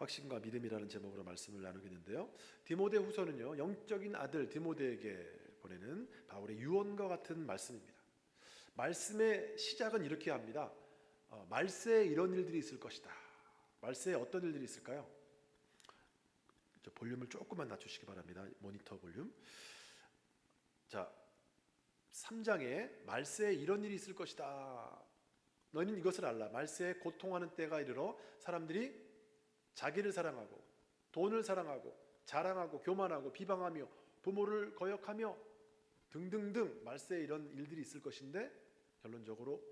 확신과 믿음이라는 제목으로 말씀을 나누겠는데요. 디모데 후서는요, 영적인 아들 디모데에게 보내는 바울의 유언과 같은 말씀입니다. 말씀의 시작은 이렇게 합니다. 어, 말세에 이런 일들이 있을 것이다. 말세에 어떤 일들이 있을까요? 저 볼륨을 조금만 낮추시기 바랍니다. 모니터 볼륨. 자, 3장에 말세에 이런 일이 있을 것이다. 너희는 이것을 알라. 말세에 고통하는 때가 이르러 사람들이 자기를 사랑하고 돈을 사랑하고 자랑하고 교만하고 비방하며 부모를 거역하며 등등등 말세에 이런 일들이 있을 것인데 결론적으로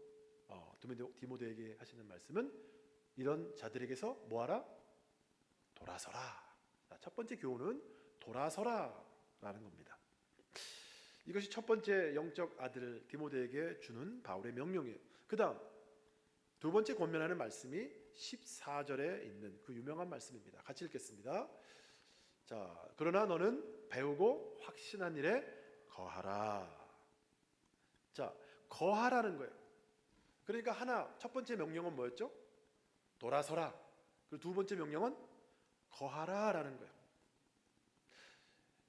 어, 디모데- 디모데에게 하시는 말씀은 이런 자들에게서 뭐하라? 돌아서라. 자, 첫 번째 교훈은 돌아서라라는 겁니다. 이것이 첫 번째 영적 아들 디모데에게 주는 바울의 명령이에요. 그다음 두 번째 권면하는 말씀이 14절에 있는 그 유명한 말씀입니다. 같이 읽겠습니다. 자, 그러나 너는 배우고 확신한 일에 거하라. 자, 거하라는 거예요. 그러니까 하나 첫 번째 명령은 뭐였죠? 돌아서라. 그리고 두 번째 명령은 거하라라는 거예요.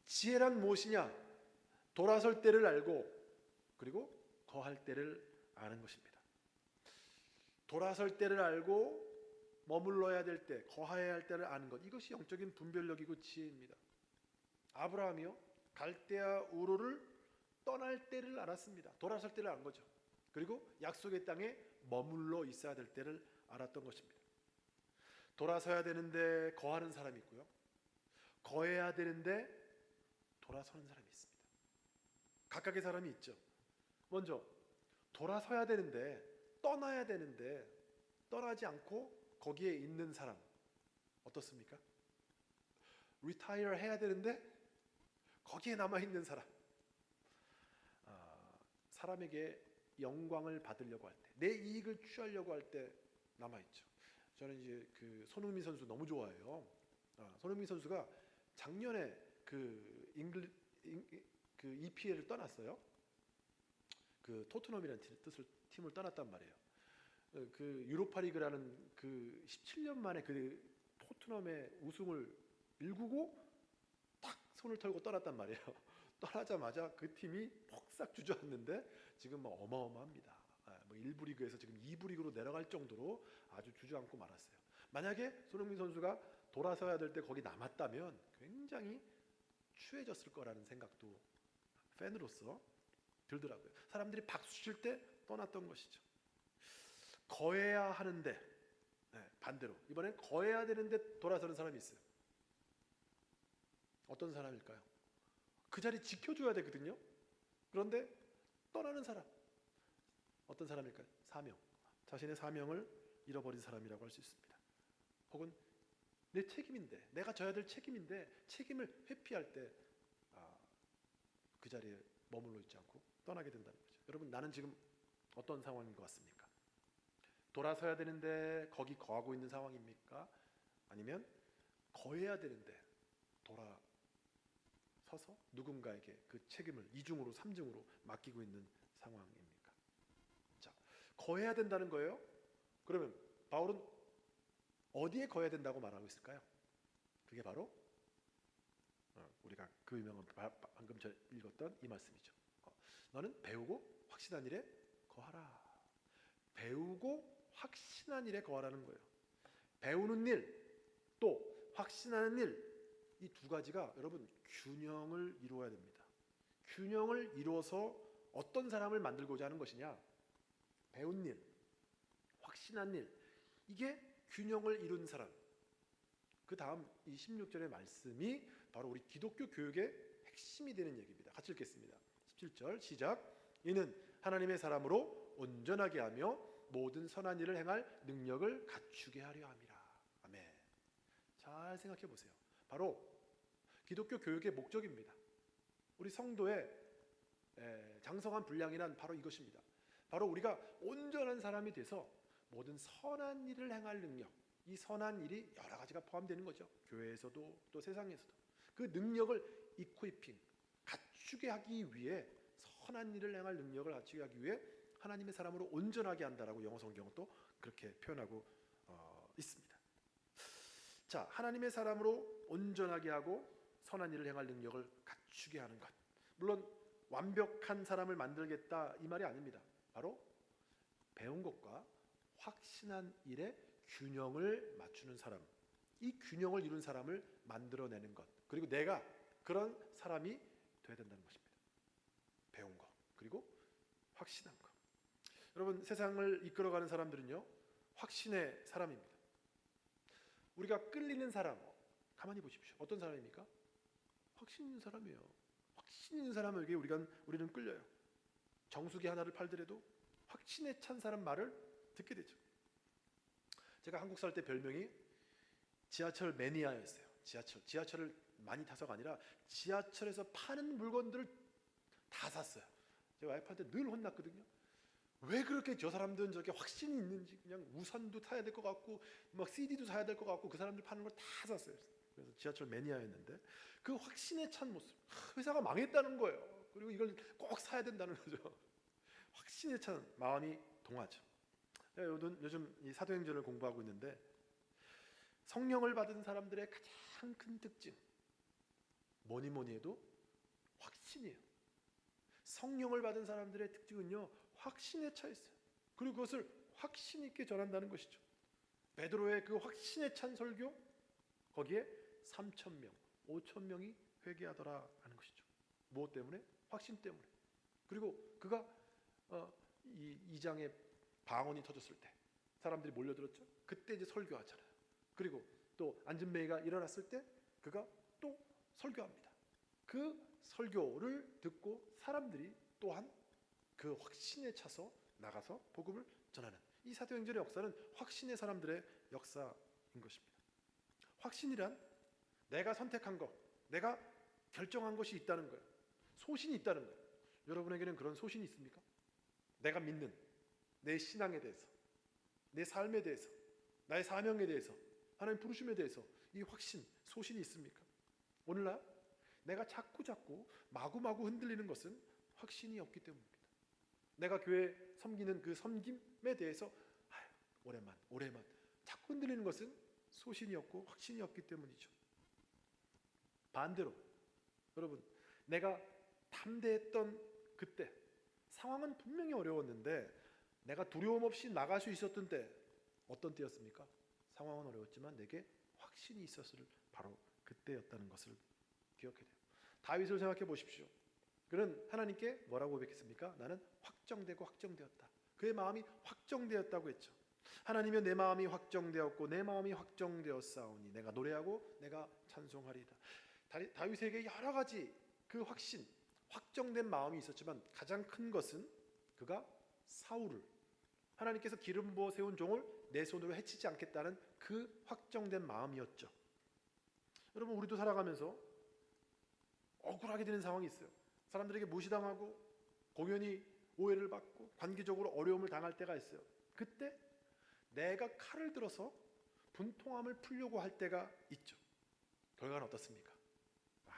지혜란 무엇이냐? 돌아설 때를 알고 그리고 거할 때를 아는 것입니다. 돌아설 때를 알고 머물러야 될 때, 거하여야 할 때를 아는 것. 이것이 영적인 분별력이고 지혜입니다. 아브라함이요. 갈대아 우르를 떠날 때를 알았습니다. 돌아설 때를 안 거죠. 그리고 약속의 땅에 머물러 있어야 될 때를 알았던 것입니다. 돌아서야 되는데 거하는 사람이 있고요. 거해야 되는데 돌아서는 사람이 있습니다. 각각의 사람이 있죠. 먼저 돌아서야 되는데 떠나야 되는데 떠나지 않고 거기에 있는 사람 어떻습니까? 리타이어 해야 되는데 거기에 남아 있는 사람. 아, 사람에게 영광을 받으려고 할 때, 내 이익을 취하려고 할 때 남아 있죠. 저는 이제 그 손흥민 선수 너무 좋아해요. 아, 손흥민 선수가 작년에 그 잉글 잉- 그 EPL을 떠났어요. 그 토트넘이라는 팀- 뜻을 팀을 떠났단 말이에요. 어, 그 유로파리그라는 그 17년 만에 그 토트넘의 우승을 일구고 딱 손을 털고 떠났단 말이에요. 떠나자마자 그 팀이 폭삭 주저앉는데 지금 뭐 어마어마합니다. 아, 뭐 1부 리그에서 지금 2부 리그로 내려갈 정도로 아주 주저앉고 말았어요. 만약에 손흥민 선수가 돌아서야 될 때 거기 남았다면 굉장히 추해졌을 거라는 생각도 팬으로서 들더라고요. 사람들이 박수 칠 때 떠났던 것이죠. 거해야 하는데 네, 반대로 이번엔 거해야 되는데 돌아서는 사람이 있어요. 어떤 사람일까요? 그 자리 지켜줘야 되거든요. 그런데 떠나는 사람 어떤 사람일까요? 사명 자신의 사명을 잃어버린 사람이라고 할 수 있습니다. 혹은 내 책임인데 내가 져야 될 책임인데 책임을 회피할 때 아, 그 자리에 머물러 있지 않고 떠나게 된다는 거죠. 여러분 나는 지금 어떤 상황인 것 같습니까? 돌아서야 되는데 거기 거하고 있는 상황입니까? 아니면 거해야 되는데 돌아서서 누군가에게 그 책임을 이중으로 삼중으로 맡기고 있는 상황입니까? 자, 거해야 된다는 거예요. 그러면 바울은 어디에 거해야 된다고 말하고 있을까요? 그게 바로 어, 우리가 그 유명한 방금 저 읽었던 이 말씀이죠. 어, 너는 배우고 확신한 일에 거하라. 배우고 확신한 일에 거하라는 거예요. 배우는 일, 또 확신하는 일, 이 두 가지가 여러분 균형을 이루어야 됩니다. 균형을 이루어서 어떤 사람을 만들고자 하는 것이냐? 배운 일, 확신한 일, 이게 균형을 이룬 사람. 그 다음 이 16절의 말씀이 바로 우리 기독교 교육의 핵심이 되는 얘기입니다. 같이 읽겠습니다. 17절 시작. 이는 하나님의 사람으로 온전하게 하며 모든 선한 일을 행할 능력을 갖추게 하려 함이라. 아멘. 잘 생각해 보세요. 바로 기독교 교육의 목적입니다. 우리 성도의 에, 장성한 분량이란 바로 이것입니다. 바로 우리가 온전한 사람이 돼서 모든 선한 일을 행할 능력, 이 선한 일이 여러 가지가 포함되는 거죠. 교회에서도 또 세상에서도 그 능력을 이퀴핑 갖추게 하기 위해 선한 일을 행할 능력을 갖추게 하기 위해 하나님의 사람으로 온전하게 한다라고 영어 성경은 또 그렇게 표현하고 어, 있습니다. 자, 하나님의 사람으로 온전하게 하고 선한 일을 행할 능력을 갖추게 하는 것. 물론 완벽한 사람을 만들겠다 이 말이 아닙니다. 바로 배운 것과 확신한 일의 균형을 맞추는 사람. 이 균형을 이룬 사람을 만들어내는 것. 그리고 내가 그런 사람이 돼야 된다는 것입니다. 배운 것. 그리고 확신한 것. 여러분 세상을 이끌어가는 사람들은요. 확신의 사람입니다. 우리가 끌리는 사람 가만히 보십시오. 어떤 사람입니까? 확신 있는 사람이에요. 확신 있는 사람에게 우리가 우리는 끌려요. 정수기 하나를 팔더라도 확신에 찬 사람 말을 듣게 되죠. 제가 한국 살 때 별명이 지하철 매니아였어요. 지하철 지하철을 많이 타서가 아니라 지하철에서 파는 물건들을 다 샀어요. 제 와이프한테 늘 혼났거든요. 왜 그렇게 저 사람들은 저렇게 확신이 있는지 그냥 우산도 타야 될 것 같고 막 CD도 사야 될 것 같고 그 사람들 파는 걸 다 샀어요. 그래서 지하철 매니아였는데 그 확신에 찬 모습 회사가 망했다는 거예요. 그리고 이걸 꼭 사야 된다는 거죠. 확신에 찬 마음이 동하죠. 요즘, 요즘 이 사도행전을 공부하고 있는데 성령을 받은 사람들의 가장 큰 특징 뭐니 뭐니 해도 확신이에요. 성령을 받은 사람들의 특징은요 확신에 차 있어요. 그리고 그것을 확신 있게 전한다는 것이죠. 베드로의 그 확신에 찬 설교 거기에 3천 명, 5천 명이 회개하더라 하는 것이죠. 무엇 때문에? 확신 때문에. 그리고 그가 어, 이 2장에 방언이 터졌을 때 사람들이 몰려들었죠. 그때 이제 설교하잖아요. 그리고 또 안전뱅이가 일어났을 때 그가 또 설교합니다. 그 설교를 듣고 사람들이 또한 그 확신에 차서 나가서 복음을 전하는 이 사도행전의 역사는 확신의 사람들의 역사인 것입니다. 확신이란 내가 선택한 것, 내가 결정한 것이 있다는 거예요. 소신이 있다는 거예요. 여러분에게는 그런 소신이 있습니까? 내가 믿는 내 신앙에 대해서, 내 삶에 대해서, 나의 사명에 대해서, 하나님 부르심에 대해서 이 확신, 소신이 있습니까? 오늘날 내가 자꾸 자꾸 마구마구 흔들리는 것은 확신이 없기 때문입니다. 내가 교회 섬기는 그 섬김에 대해서 아유, 오랜만, 오랜만 자꾸 흔들리는 것은 소신이 없고 확신이 없기 때문이죠. 반대로 여러분 내가 탐대했던 그때 상황은 분명히 어려웠는데 내가 두려움 없이 나갈 수 있었던 때 어떤 때였습니까? 상황은 어려웠지만 내게 확신이 있었을 바로 그때였다는 것을 기억해야 돼요. 다윗을 생각해 보십시오. 그는 하나님께 뭐라고 고백했습니까? 나는 확정되고 확정되었다. 그의 마음이 확정되었다고 했죠. 하나님의 내 마음이 확정되었고 내 마음이 확정되었사오니 내가 노래하고 내가 찬송하리이다. 다윗에게 여러 가지 그 확신, 확정된 마음이 있었지만 가장 큰 것은 그가 사울을 하나님께서 기름 부어 세운 종을 내 손으로 해치지 않겠다는 그 확정된 마음이었죠. 여러분 우리도 살아가면서 억울하게 되는 상황이 있어요. 사람들에게 무시당하고 공연히 오해를 받고 관계적으로 어려움을 당할 때가 있어요. 그때 내가 칼을 들어서 분통함을 풀려고 할 때가 있죠. 결과는 어떻습니까? 아,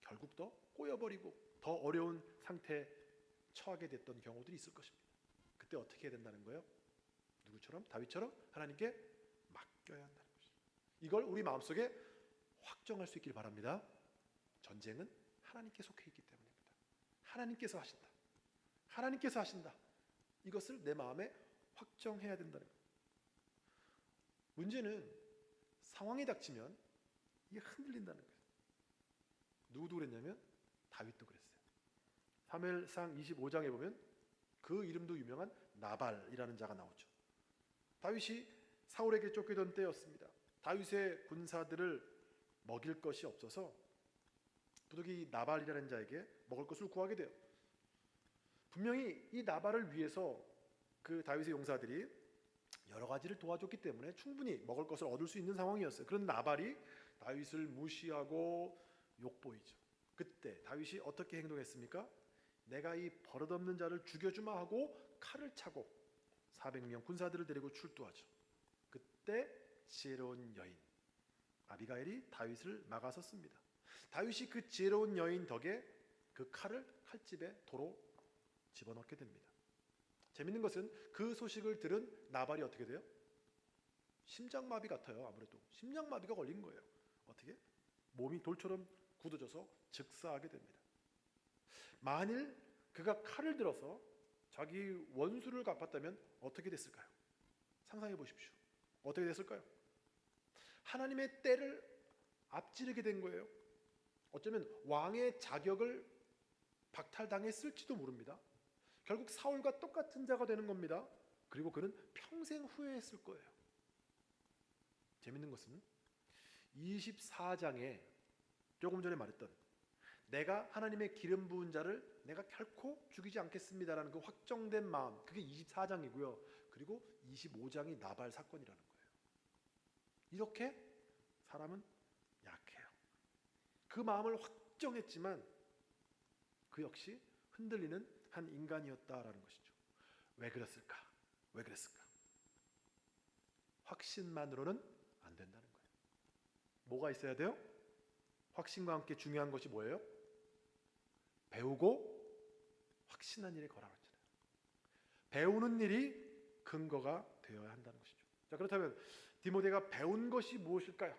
결국 더 꼬여버리고 더 어려운 상태에 처하게 됐던 경우들이 있을 것입니다. 그때 어떻게 해야 된다는 거예요? 누구처럼? 다윗처럼 하나님께 맡겨야 한다는 것이죠. 이걸 우리 마음속에 확정할 수 있길 바랍니다. 전쟁은 하나님께 속해 있기 때문입니다. 하나님께서 하신다. 하나님께서 하신다. 이것을 내 마음에 확정해야 된다는 거예요. 문제는 상황이 닥치면 이게 흔들린다는 거예요. 누구도 그랬냐면 다윗도 그랬어요. 3일상 25장에 보면 그 이름도 유명한 나발이라는 자가 나오죠. 다윗이 사울에게 쫓기던 때였습니다. 다윗의 군사들을 먹일 것이 없어서 부득이 나발이라는 자에게 먹을 것을 구하게 돼요. 분명히 이 나발을 위해서 그 다윗의 용사들이 여러 가지를 도와줬기 때문에 충분히 먹을 것을 얻을 수 있는 상황이었어요. 그런 나발이 다윗을 무시하고 욕보이죠. 그때 다윗이 어떻게 행동했습니까? 내가 이 버릇없는 자를 죽여주마 하고 칼을 차고 400명 군사들을 데리고 출두하죠. 그때 지혜로운 여인 아비가일이 다윗을 막아섰습니다. 다윗이 그 지혜로운 여인 덕에 그 칼을 칼집에 도로 집어넣게 됩니다. 재밌는 것은 그 소식을 들은 나발이 어떻게 돼요? 심장마비 같아요. 아무래도 심장마비가 걸린 거예요. 어떻게? 몸이 돌처럼 굳어져서 즉사하게 됩니다. 만일 그가 칼을 들어서 자기 원수를 갚았다면 어떻게 됐을까요? 상상해 보십시오. 어떻게 됐을까요? 하나님의 때를 앞지르게 된 거예요. 어쩌면 왕의 자격을 박탈당했을지도 모릅니다. 결국 사울과 똑같은 자가 되는 겁니다. 그리고 그는 평생 후회했을 거예요. 재밌는 것은 24장에 조금 전에 말했던 내가 하나님의 기름 부은 자를 내가 결코 죽이지 않겠습니다라는 그 확정된 마음 그게 24장이고요. 그리고 25장이 나발 사건이라는 거예요. 이렇게 사람은. 그 마음을 확정했지만 그 역시 흔들리는 한 인간이었다라는 것이죠. 왜 그랬을까? 왜 그랬을까? 확신만으로는 안 된다는 거예요. 뭐가 있어야 돼요? 확신과 함께 중요한 것이 뭐예요? 배우고 확신한 일에 걸어갔잖아요. 배우는 일이 근거가 되어야 한다는 것이죠. 자 그렇다면 디모데가 배운 것이 무엇일까요?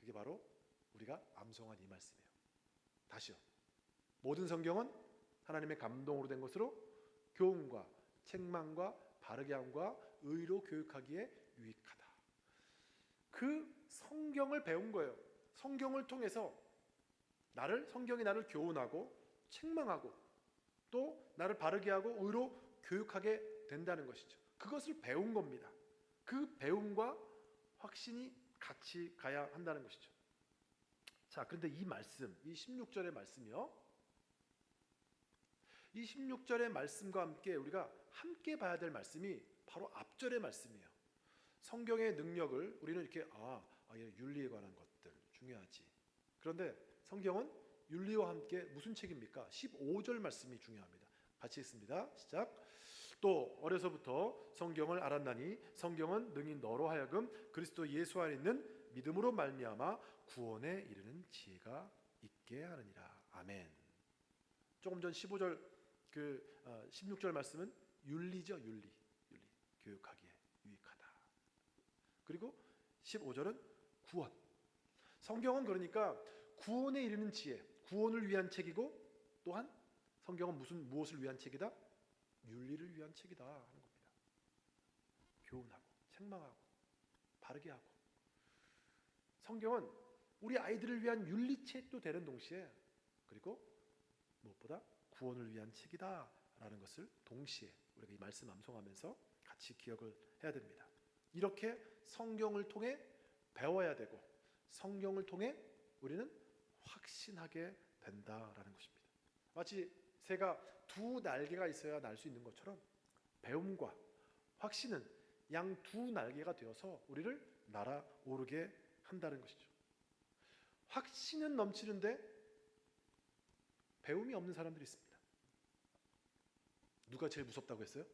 그게 바로 우리가 암송한 이 말씀이에요. 다시요. 모든 성경은 하나님의 감동으로 된 것으로 교훈과 책망과 바르게 함과 의로 교육하기에 유익하다. 그 성경을 배운 거예요. 성경을 통해서 나를 성경이 나를 교훈하고 책망하고 또 나를 바르게 하고 의로 교육하게 된다는 것이죠. 그것을 배운 겁니다. 그 배움과 확신이 같이 가야 한다는 것이죠. 자, 그런데 이 말씀, 이 16절의 말씀이요. 이 16절의 말씀과 함께 우리가 함께 봐야 될 말씀이 바로 앞절의 말씀이에요. 성경의 능력을 우리는 이렇게 아, 아 윤리에 관한 것들 중요하지. 그런데 성경은 윤리와 함께 무슨 책입니까? 15절 말씀이 중요합니다. 같이 읽습니다. 시작. 또 어려서부터 성경을 알았나니 성경은 능히 너로 하여금 그리스도 예수 안에 있는 믿음으로 말미암아 구원에 이르는 지혜가 있게 하느니라. 아멘. 조금 전 15절 그 16절 말씀은 윤리죠, 윤리. 윤리. 교육하기에 유익하다. 그리고 15절은 구원. 성경은 그러니까 구원에 이르는 지혜, 구원을 위한 책이고 또한 성경은 무슨 무엇을 위한 책이다? 윤리를 위한 책이다 하는 겁니다. 교훈하고 책망하고 바르게 하고 성경은 우리 아이들을 위한 윤리책도 되는 동시에 그리고 무엇보다 구원을 위한 책이다라는 것을 동시에 우리가 이 말씀 암송하면서 같이 기억을 해야 됩니다. 이렇게 성경을 통해 배워야 되고 성경을 통해 우리는 확신하게 된다라는 것입니다. 마치 새가 두 날개가 있어야 날 수 있는 것처럼 배움과 확신은 양 두 날개가 되어서 우리를 날아오르게 한다는 것이죠. 확신은 넘치는데 배움이 없는 사람들이 있습니다. 누가 제일 무섭다고 했어요?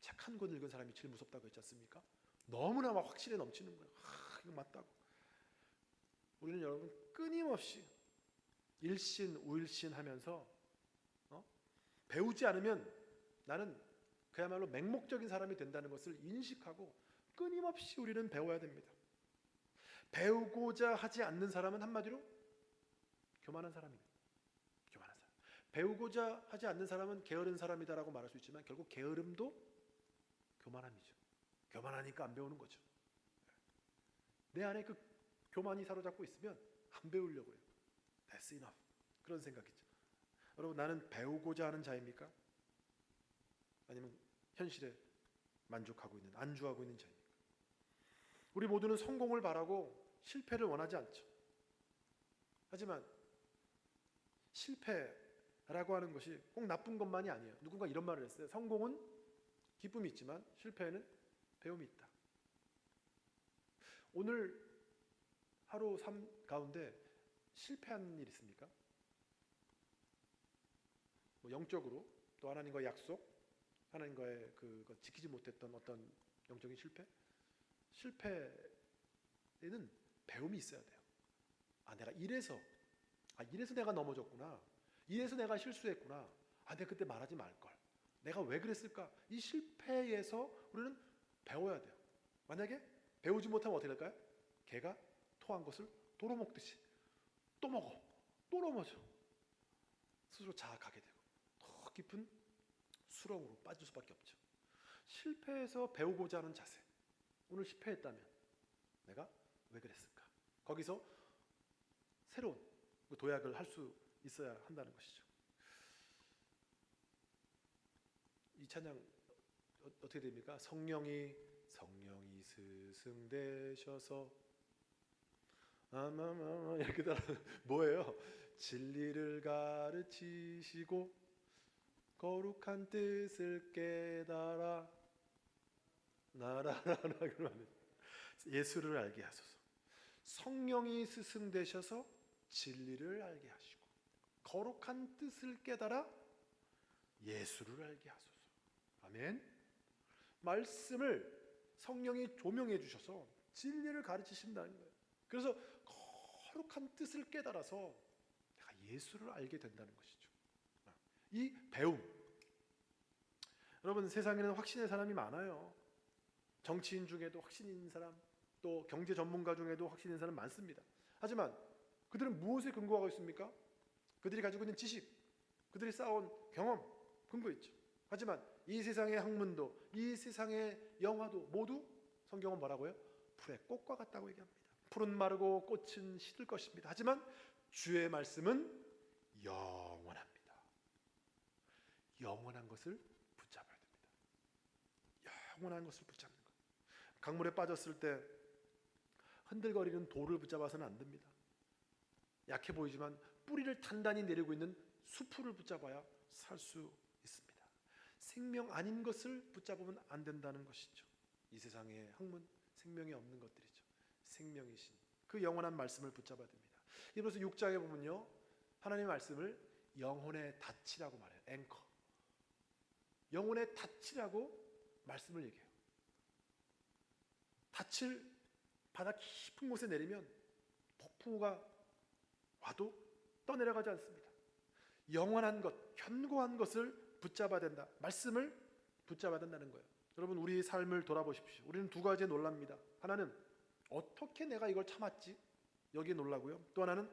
책 한 권 읽은 사람이 제일 무섭다고 했지 않습니까? 너무나 막 확신에 넘치는 거예요. 아, 이거 맞다고. 우리는 여러분 끊임없이 일신 우일신 하면서 어? 배우지 않으면 나는 그야말로 맹목적인 사람이 된다는 것을 인식하고 끊임없이 우리는 배워야 됩니다. 배우고자 하지 않는 사람은 한마디로 교만한 사람입니다. 교만한 사람. 배우고자 하지 않는 사람은 게으른 사람이다라고 말할 수 있지만 결국 게으름도 교만함이죠. 교만하니까 안 배우는 거죠. 내 안에 그 교만이 사로잡고 있으면 안 배우려고 해요. That's enough. 그런 생각이죠. 여러분 나는 배우고자 하는 자입니까? 아니면 현실에 만족하고 있는 안주하고 있는 자입니까? 우리 모두는 성공을 바라고 실패를 원하지 않죠. 하지만 실패라고 하는 것이 꼭 나쁜 것만이 아니에요. 누군가 이런 말을 했어요. 성공은 기쁨이 있지만 실패에는 배움이 있다. 오늘 하루 삶 가운데 실패한 일 있습니까? 뭐 영적으로 또 하나님과의 약속, 하나님과의 그 지키지 못했던 어떤 영적인 실패? 실패에는 배움이 있어야 돼요. 아, 내가 이래서, 아, 이래서 내가 넘어졌구나. 이래서 내가 실수했구나. 아, 내가 그때 말하지 말걸. 내가 왜 그랬을까? 이 실패에서 우리는 배워야 돼요. 만약에 배우지 못하면 어떻게 될까요? 개가 토한 것을 도로 먹듯이 또 먹어, 또 넘어져. 스스로 자학하게 되고 더 깊은 수렁으로 빠질 수밖에 없죠. 실패해서 배우고자 하는 자세. 오늘 실패했다면 내가 왜 그랬을까? 거기서 새로운 그 도약을 할 수 있어야 한다는 것이죠. 이 찬양 어, 어떻게 됩니까? 성령이 성령이 스승 되셔서 아마마마 이렇게 따라 뭐예요? 진리를 가르치시고 거룩한 뜻을 깨달아 나라라라 그러면 예수를 알게 하소서. 성령이 스승 되셔서 진리를 알게 하시고 거룩한 뜻을 깨달아 예수를 알게 하소서. 아멘. 말씀을 성령이 조명해 주셔서 진리를 가르치신다는 거예요. 그래서 거룩한 뜻을 깨달아서 내가 예수를 알게 된다는 것이죠. 이 배움. 여러분 세상에는 확신의 사람이 많아요. 정치인 중에도 확신 있는 사람, 또 경제 전문가 중에도 확신 있는 사람 많습니다. 하지만 그들은 무엇에 근거하고 있습니까? 그들이 가지고 있는 지식, 그들이 쌓아온 경험 근거 있죠. 하지만 이 세상의 학문도, 이 세상의 영화도 모두 성경은 뭐라고요? 풀의 꽃과 같다고 얘기합니다. 풀은 마르고 꽃은 시들 것입니다. 하지만 주의 말씀은 영원합니다. 영원한 것을 붙잡아야 됩니다. 영원한 것을 붙잡는 것. 강물에 빠졌을 때 흔들거리는 돌을 붙잡아서는 안 됩니다. 약해 보이지만 뿌리를 단단히 내리고 있는 수풀을 붙잡아야 살 수 있습니다. 생명 아닌 것을 붙잡으면 안 된다는 것이죠. 이 세상의 학문 생명이 없는 것들이죠. 생명이신 그 영원한 말씀을 붙잡아야 됩니다. 이로서 6장에 보면요. 하나님의 말씀을 영혼의 닻이라고 말해요. 앵커. 영혼의 닻이라고 말씀을 얘기해요. 닻을 바다 깊은 곳에 내리면 폭풍우가 와도 떠내려가지 않습니다. 영원한 것, 견고한 것을 붙잡아야 된다. 말씀을 붙잡아야 된다는 거예요. 여러분 우리 삶을 돌아보십시오. 우리는 두 가지에 놀랍니다. 하나는 어떻게 내가 이걸 참았지? 여기에 놀라고요. 또 하나는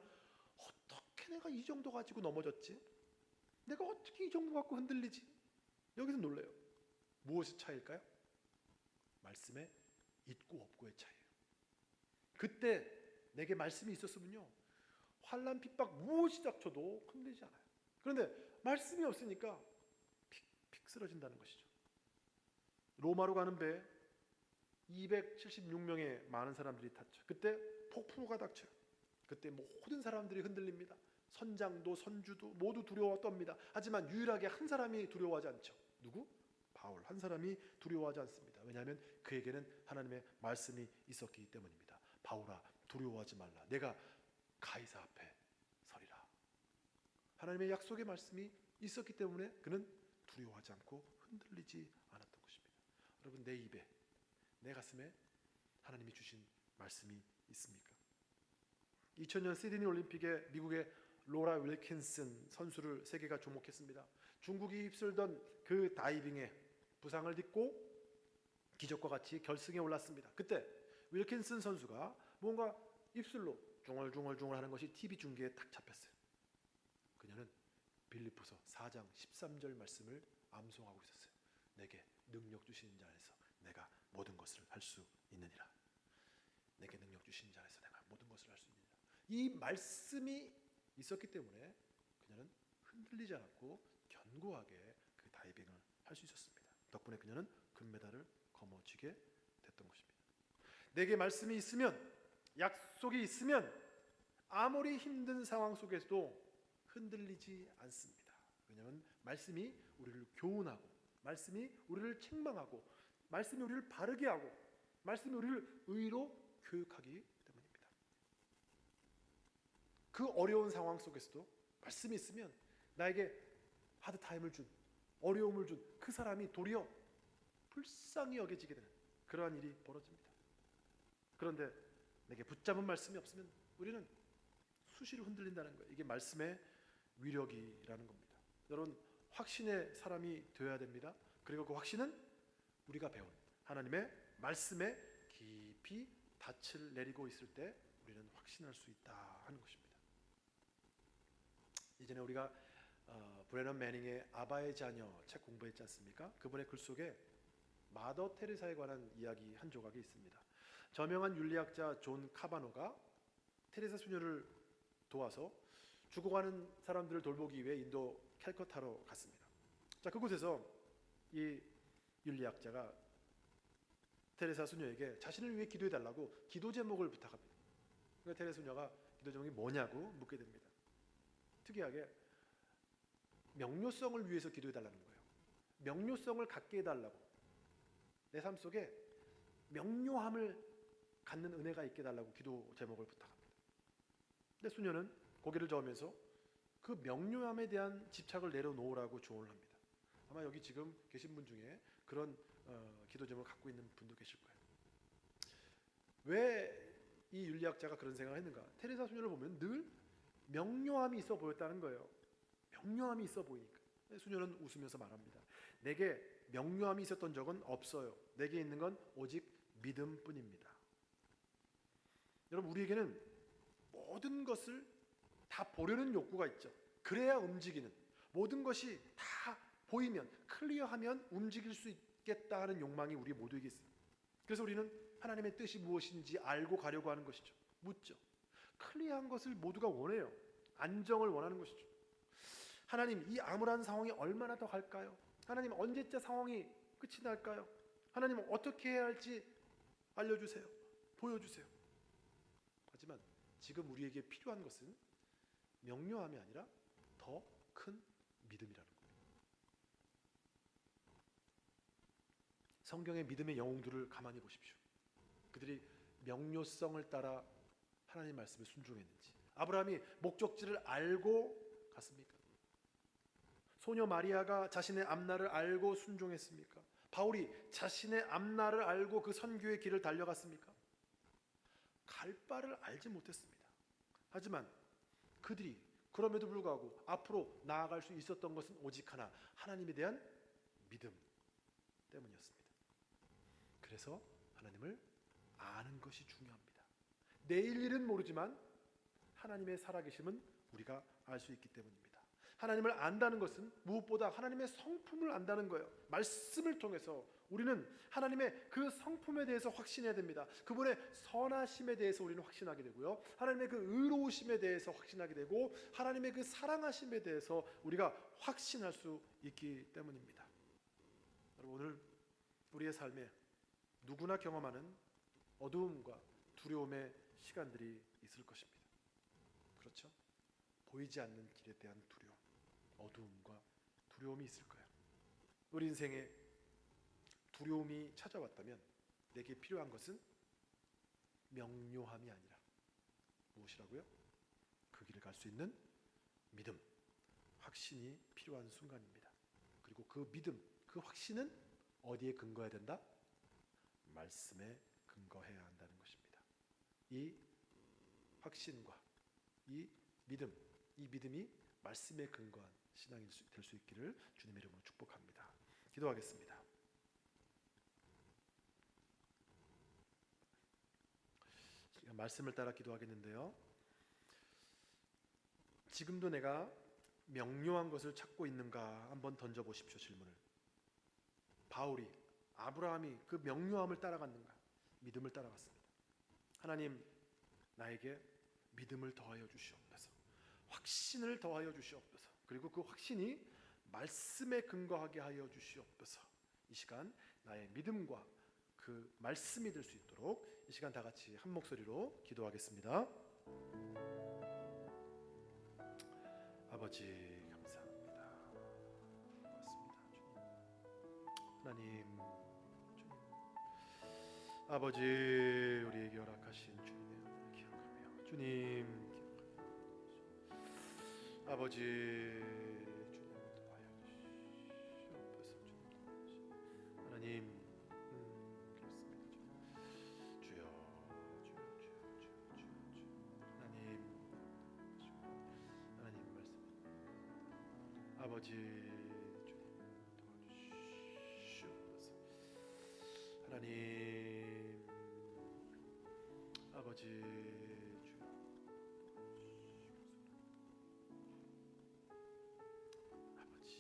어떻게 내가 이 정도 가지고 넘어졌지? 내가 어떻게 이 정도 갖고 흔들리지? 여기서 놀래요. 무엇이 차이일까요? 말씀의 있고 없고의 차이예요. 그때 내게 말씀이 있었으면요. 환란 핍박 무엇이 닥쳐도 흔들리지 않아요. 그런데 말씀이 없으니까 픽 픽 쓰러진다는 것이죠. 로마로 가는 배 276명의 많은 사람들이 탔죠. 그때 폭풍우가 닥쳐요. 그때 모든 사람들이 흔들립니다. 선장도 선주도 모두 두려워 떱니다. 하지만 유일하게 한 사람이 두려워하지 않죠. 누구? 바울 한 사람이 두려워하지 않습니다. 왜냐하면 그에게는 하나님의 말씀이 있었기 때문입니다. 바울아 두려워하지 말라. 내가 가이사 앞에 서리라. 하나님의 약속의 말씀이 있었기 때문에 그는 두려워하지 않고 흔들리지 않았던 것입니다. 여러분 내 입에 내 가슴에 하나님이 주신 말씀이 있습니까? 2000년 시드니 올림픽에 미국의 로라 윌킨슨 선수를 세계가 주목했습니다. 중국이 휩쓸던 그 다이빙에 부상을 딛고 기적과 같이 결승에 올랐습니다. 그때 윌킨슨 선수가 뭔가 입술로 중얼중얼중얼 하는 것이 TV 중계에 딱 잡혔어요. 그녀는 빌립보서 4장 13절 말씀을 암송하고 있었어요. 내게 능력 주시는 자 안에서 내가 모든 것을 할 수 있느니라. 내게 능력 주시는 자 안에서 내가 모든 것을 할 수 있느니라. 이 말씀이 있었기 때문에 그녀는 흔들리지 않았고 견고하게 그 다이빙을 할 수 있었습니다. 덕분에 그녀는 금메달을 거머쥐게 됐던 것입니다. 내게 말씀이 있으면 약속이 있으면 아무리 힘든 상황 속에서도 흔들리지 않습니다. 왜냐하면 말씀이 우리를 교훈하고 말씀이 우리를 책망하고 말씀이 우리를 바르게 하고 말씀이 우리를 의로 교육하기 때문입니다. 그 어려운 상황 속에서도 말씀이 있으면 나에게 하드 타임을 준 어려움을 준 그 사람이 도리어 불쌍히 여겨지게 되는 그러한 일이 벌어집니다. 그런데 내게 붙잡은 말씀이 없으면 우리는 수시로 흔들린다는 거예요. 이게 말씀의 위력이라는 겁니다. 여러분 확신의 사람이 되어야 됩니다. 그리고 그 확신은 우리가 배운 하나님의 말씀에 깊이 닻을 내리고 있을 때 우리는 확신할 수 있다 하는 것입니다. 이전에 우리가 어, 브레넌 매닝의 아바의 자녀 책 공부했지 않습니까? 그분의 글 속에 마더 테레사에 관한 이야기 한 조각이 있습니다. 저명한 윤리학자 존 카바노가 테레사 수녀를 도와서 죽어가는 사람들을 돌보기 위해 인도 캘커타로 갔습니다. 자 그곳에서 이 윤리학자가 테레사 수녀에게 자신을 위해 기도해 달라고 기도 제목을 부탁합니다. 그러니까 테레사 수녀가 기도 제목이 뭐냐고 묻게 됩니다. 특이하게 명료성을 위해서 기도해 달라는 거예요. 명료성을 갖게 해 달라고 내 삶 속에 명료함을 갖는 은혜가 있게 달라고 기도 제목을 부탁합니다. 근데 수녀는 고개를 저으면서 그 명료함에 대한 집착을 내려놓으라고 조언을 합니다. 아마 여기 지금 계신 분 중에 그런 어, 기도 제목을 갖고 있는 분도 계실 거예요. 왜 이 윤리학자가 그런 생각을 했는가? 테레사 수녀를 보면 늘 명료함이 있어 보였다는 거예요. 명료함이 있어 보이니까. 수녀는 웃으면서 말합니다. 내게 명료함이 있었던 적은 없어요. 내게 있는 건 오직 믿음뿐입니다. 여러분 우리에게는 모든 것을 다 보려는 욕구가 있죠. 그래야 움직이는 모든 것이 다 보이면 클리어하면 움직일 수 있겠다 하는 욕망이 우리 모두에게 있습니다. 그래서 우리는 하나님의 뜻이 무엇인지 알고 가려고 하는 것이죠. 묻죠. 클리어한 것을 모두가 원해요. 안정을 원하는 것이죠. 하나님 이 암울한 상황이 얼마나 더 갈까요? 하나님 언제쯤 상황이 끝이 날까요? 하나님 어떻게 해야 할지 알려주세요. 보여주세요. 지금 우리에게 필요한 것은 명료함이 아니라 더 큰 믿음이라는 거예요. 성경의 믿음의 영웅들을 가만히 보십시오. 그들이 명료성을 따라 하나님 말씀에 순종했는지 아브라함이 목적지를 알고 갔습니까? 소녀 마리아가 자신의 앞날을 알고 순종했습니까? 바울이 자신의 앞날을 알고 그 선교의 길을 달려갔습니까? 갈 바를 알지 못했습니다. 하지만 그들이 그럼에도 불구하고 앞으로 나아갈 수 있었던 것은 오직 하나 하나님에 대한 믿음 때문이었습니다. 그래서 하나님을 아는 것이 중요합니다. 내일 일은 모르지만 하나님의 살아계심은 우리가 알 수 있기 때문입니다. 하나님을 안다는 것은 무엇보다 하나님의 성품을 안다는 거예요. 말씀을 통해서 우리는 하나님의 그 성품에 대해서 확신해야 됩니다. 그분의 선하심에 대해서 우리는 확신하게 되고요. 하나님의 그 의로우심에 대해서 확신하게 되고 하나님의 그 사랑하심에 대해서 우리가 확신할 수 있기 때문입니다. 여러분 오늘 우리의 삶에 누구나 경험하는 어두움과 두려움의 시간들이 있을 것입니다. 그렇죠? 보이지 않는 길에 대한 두려움, 어두움과 두려움이 있을 거예요. 우리 인생에 두려움이 찾아왔다면 내게 필요한 것은 명료함이 아니라 무엇이라고요? 그 길을 갈 수 있는 믿음, 확신이 필요한 순간입니다. 그리고 그 믿음, 그 확신은 어디에 근거해야 된다? 말씀에 근거해야 한다는 것입니다. 이 확신과 이 믿음, 이 믿음이 말씀에 근거한 신앙이 될 수 있기를 주님의 이름으로 축복합니다. 기도하겠습니다. 말씀을 따라 기도하겠는데요. 지금도 내가 명료한 것을 찾고 있는가 한번 던져 보십시오 질문을. 바울이 아브라함이 그 명료함을 따라갔는가? 믿음을 따라갔습니다. 하나님 나에게 믿음을 더하여 주시옵소서. 확신을 더하여 주시옵소서. 그리고 그 확신이 말씀에 근거하게 하여 주시옵소서. 이 시간 나의 믿음과 그 말씀이 될 수 있도록 이 시간 다 같이 한 목소리로 기도하겠습니다. 아버지 감사합니다. 고맙습니다. 하나님 주님. 아버지 우리에게 허락하신 은혜를 기억하며 주님 기억하며 아버지 말